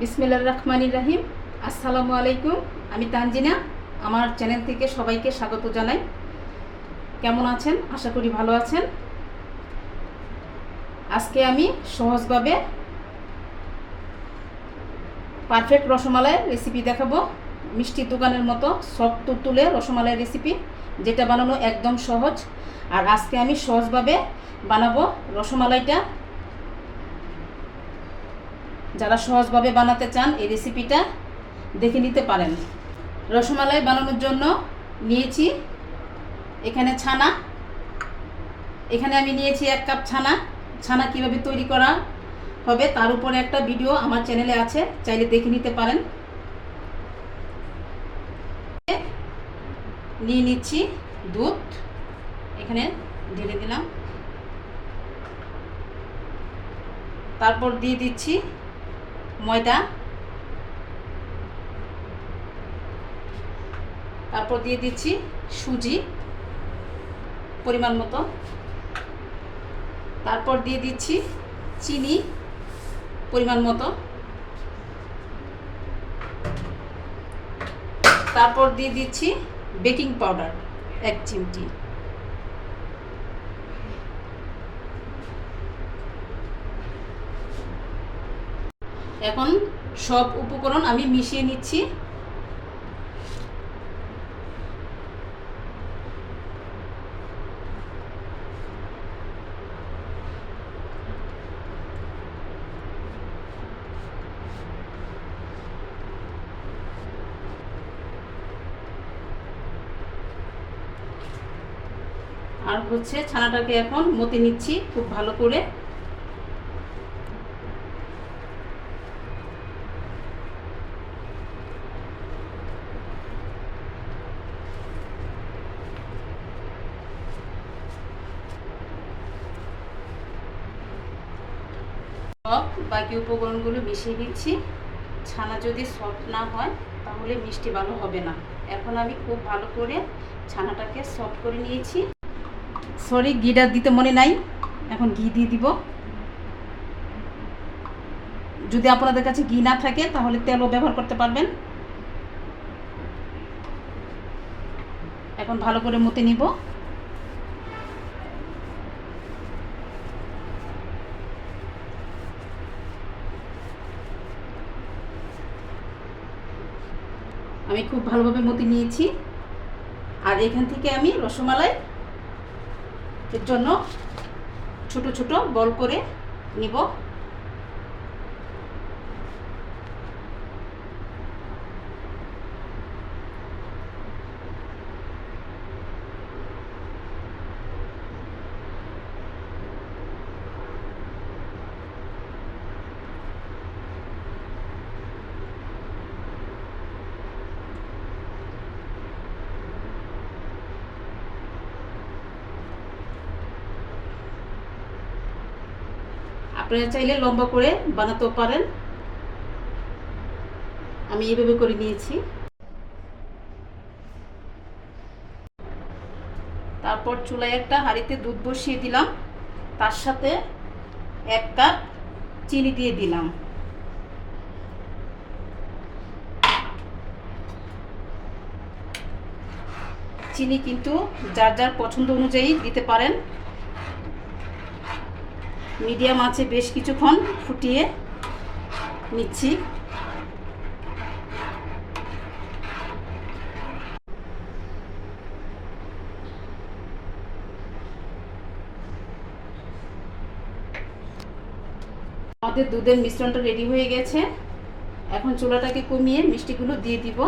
বিসমিল্লাহ রহমানির রাহিম। আসসালামু আলাইকুম, আমি তানজিনা। আমার চ্যানেল থেকে সবাইকে স্বাগত জানাই। কেমন আছেন? আশা করি ভালো আছেন। আজকে আমি সহজভাবে পারফেক্ট রসমালাইয়ের রেসিপি দেখাবো। মিষ্টি দোকানের মতো সফট তুলতুলে রসমালাইয়ের রেসিপি যেটা বানানো একদম সহজ। আর আজকে আমি সহজভাবে বানাবো রসমালাইটা। যারা সহজভাবে বানাতে চান এই রেসিপিটা দেখে নিতে পারেন। রসমালাই বানানোর জন্য নিয়েছি এখানে ছানা। এখানে আমি নিয়েছি এক কাপ ছানা। ছানা কীভাবে তৈরি করা হবে তার উপরে একটা ভিডিও আমার চ্যানেলে আছে, চাইলে দেখে নিতে পারেন। নিয়ে নিচ্ছি দুধ। এখানে ঢেলে দিলাম। তারপর দিয়ে দিচ্ছি ময়দা, তারপর দিয়ে দিচ্ছি সুজি পরিমাণ মতো। তারপর দিয়ে দিচ্ছি চিনি পরিমাণ মতো। তারপর দিয়ে দিচ্ছি বেকিং পাউডার, এক চিমটি। এখন সব উপকরণ আমি মিশিয়ে নিচ্ছি। আর হচ্ছে ছানাটাকে এখন মতে নিচ্ছি খুব ভালো করে। সব বাকি উপকরণগুলো মিশিয়ে দিচ্ছি। ছানা যদি সফট না হয়, তাহলে মিষ্টি ভালো হবে না। এখন আমি খুব ভালো করে ছানাটাকে সফট করে নিয়েছি। সরি ঘিটা দিতে মনে নাই। এখন ঘি দিয়ে দিব। যদি আপনাদের কাছে ঘি না থাকে, তাহলে তেলও ব্যবহার করতে পারবেন। এখন ভালো করে মতে নিব। আমি খুব ভালোভাবে মতি নিয়েছি। আর এখান থেকে আমি রসমালাই এর জন্য ছোট ছোট বল করে নিব। আপনারা চাইলে লম্বা করে বানাতেও পারেন। আমি এইভাবে করে নিয়েছি। তারপর চুলায় একটা হাঁড়িতে দুধ বসিয়ে দিলাম। তার সাথে এক কাপ চিনি দিয়ে দিলাম। চিনি কিন্তু যার যার পছন্দ অনুযায়ী দিতে পারেন। মিডিয়াম আছে বেশ কিছুক্ষণ ফুটিয়ে নিচ্ছি। আমাদের দুধের মিশ্রণটা রেডি হয়ে গেছে। এখন চুলাটাকে কমিয়ে মিষ্টিগুলো দিয়ে দিব।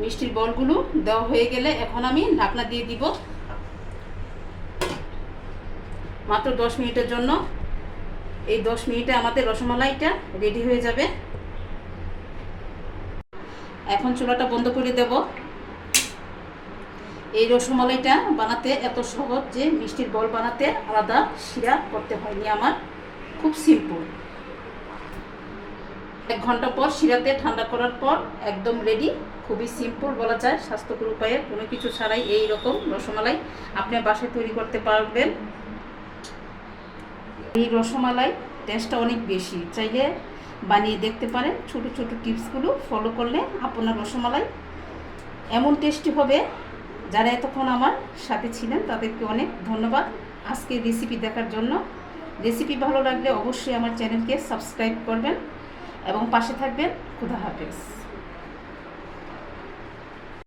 মিষ্টির বলগুলো দেওয়া হয়ে গেলে এখন আমি ঢাকনা দিয়ে দিব। মাত্র দশ মিনিটের জন্য। এই দশ মিনিটে আমাদের রসমালাইটা রেডি হয়ে যাবে। এখন চুলাটা বন্ধ করে দেব। এই রসমালাইটা বানাতে এত সহজ যে মিষ্টির বল বানাতে আলাদা শিরা করতে হয়নি আমার। খুব সিম্পল এক ঘণ্টা পর শিরাতে ঠান্ডা করার পর একদম রেডি খুবই সিম্পল বলা যায়, স্বাস্থ্যকর উপায়ে কোনো কিছু ছাড়াই এই রকম রসমালাই আপনি বাসায় তৈরি করতে পারবেন। এই রসমালাই টেস্টটা অনেক বেশি। চাইলে বানিয়ে দেখতে পারেন, ছোট ছোট টিপসগুলো ফলো করলে আপনার রসমালাই এমন টেস্টি হবে। যারা এতক্ষণ আমার সাথে ছিলেন, তাদেরকে অনেক ধন্যবাদ। আজকে রেসিপি দেখার জন্য। রেসিপি ভালো লাগলে অবশ্যই আমার চ্যানেলকে সাবস্ক্রাইব করবেন। এবং পাশে থাকবেন খুদা হাফেজ।